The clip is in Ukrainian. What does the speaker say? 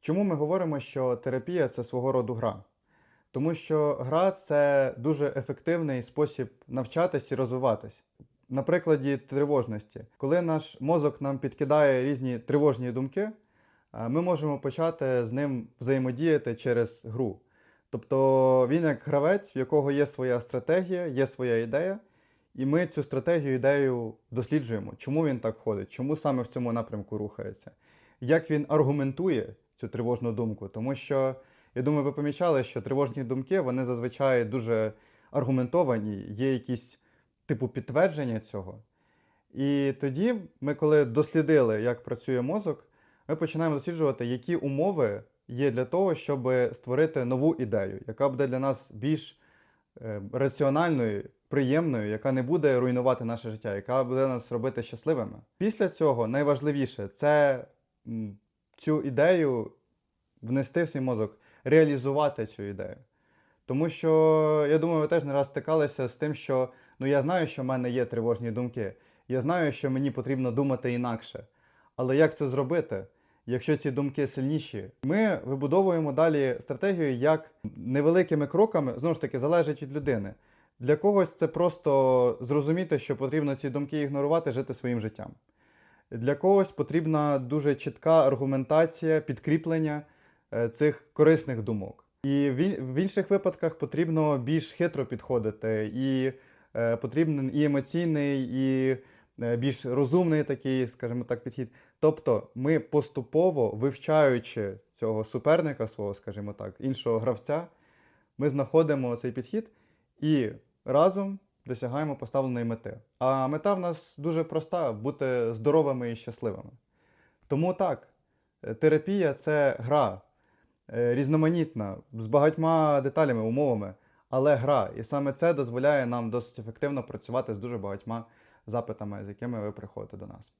Чому ми говоримо, що терапія це свого роду гра? Тому що гра це дуже ефективний спосіб навчатись і розвиватись. На прикладі тривожності, коли наш мозок нам підкидає різні тривожні думки, е, ми можемо почати з ним взаємодіяти через гру. Тобто він як гравець, в якого є своя стратегія, є своя ідея, і ми цю стратегію, ідею досліджуємо, чому він так ходить, чому саме в цьому напрямку рухається, як він аргументує цю тривожну думку. Тому що, я думаю, ви помічали, що тривожні думки вони зазвичай дуже аргументовані, є якісь типу підтвердження цього. І тоді ми, коли дослідили, як працює мозок, ми починаємо досліджувати, які умови є для того, щоб створити нову ідею, яка буде для нас більш е, раціональною, приємною, яка не буде руйнувати наше життя, яка буде нас робити щасливими. Після цього найважливіше це цю ідею внести в свій мозок, реалізувати цю ідею. Тому що, я думаю, ви теж не раз стикалися з тим, що ну я знаю, що в мене є тривожні думки, я знаю, що мені потрібно думати інакше. Але як це зробити, якщо ці думки сильніші? Ми вибудовуємо далі стратегію, як невеликими кроками, знову ж таки, залежить від людини. Для когось це просто зрозуміти, що потрібно ці думки ігнорувати, жити своїм життям. Для когось потрібна дуже чітка аргументація, підкріплення цих корисних думок. І в інших випадках потрібно більш хитро підходити, і е, потрібен і емоційний, і е, більш розумний такий, скажімо так, підхід. Тобто ми поступово вивчаючи цього суперника свого, скажімо так, іншого гравця, ми знаходимо цей підхід і разом досягаємо поставленої мети. А мета в нас дуже проста бути здоровими і щасливими. Тому так, е, терапія це гра е, різноманітна, з багатьма деталями, умовами, але гра. І саме це дозволяє нам досить ефективно працювати з дуже багатьма запитами, з якими ви приходите до нас.